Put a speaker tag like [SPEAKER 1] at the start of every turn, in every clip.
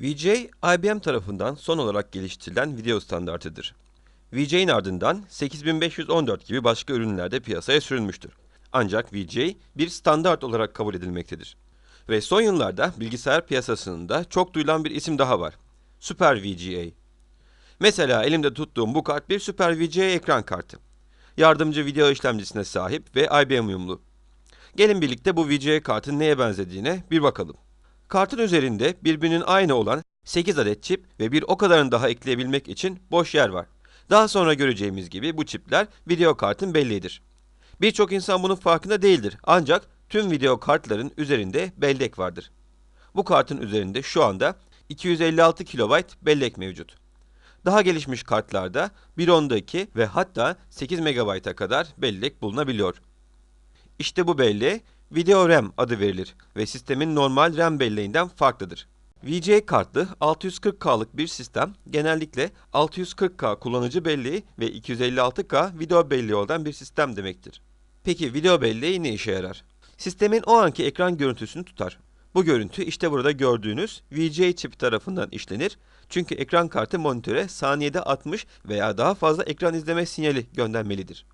[SPEAKER 1] VJ, IBM tarafından son olarak geliştirilen video standartıdır. VJ'in ardından 8514 gibi başka ürünler de piyasaya sürülmüştür. Ancak VJ bir standart olarak kabul edilmektedir. Ve son yıllarda bilgisayar piyasasında çok duyulan bir isim daha var. Super VGA. Mesela elimde tuttuğum bu kart bir Super VGA ekran kartı. Yardımcı video işlemcisine sahip ve IBM uyumlu. Gelin birlikte bu VGA kartın neye benzediğine bir bakalım. Kartın üzerinde birbirinin aynı olan 8 adet çip ve bir o kadarını daha ekleyebilmek için boş yer var. Daha sonra göreceğimiz gibi bu çipler video kartın belleğidir. Birçok insan bunun farkında değildir ancak tüm video kartların üzerinde bellek vardır. Bu kartın üzerinde şu anda 256 KB bellek mevcut. Daha gelişmiş kartlarda 1.10'daki ve hatta 8 MB'a kadar bellek bulunabiliyor. İşte bu belleğe Video RAM adı verilir ve sistemin normal RAM belleğinden farklıdır. VGA kartlı 640K'lık bir sistem genellikle 640K kullanıcı belleği ve 256K video belleği olan bir sistem demektir. Peki video belleği ne işe yarar? Sistemin o anki ekran görüntüsünü tutar. Bu görüntü işte burada gördüğünüz VGA çip tarafından işlenir. Çünkü ekran kartı monitöre saniyede 60 veya daha fazla ekran izleme sinyali göndermelidir.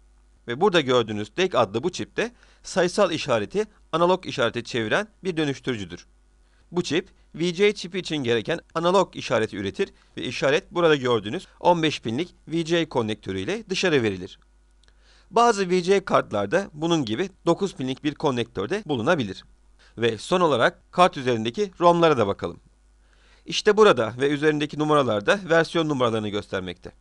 [SPEAKER 1] Ve burada gördüğünüz DEC adlı bu çipte sayısal işareti analog işarete çeviren bir dönüştürücüdür. Bu çip VGA çipi için gereken analog işareti üretir ve işaret burada gördüğünüz 15 pinlik VGA konnektörü ile dışarı verilir. Bazı VGA kartlarda bunun gibi 9 pinlik bir konnektör de bulunabilir. Ve son olarak kart üzerindeki ROM'lara da bakalım. İşte burada ve üzerindeki numaralarda versiyon numaralarını göstermekte.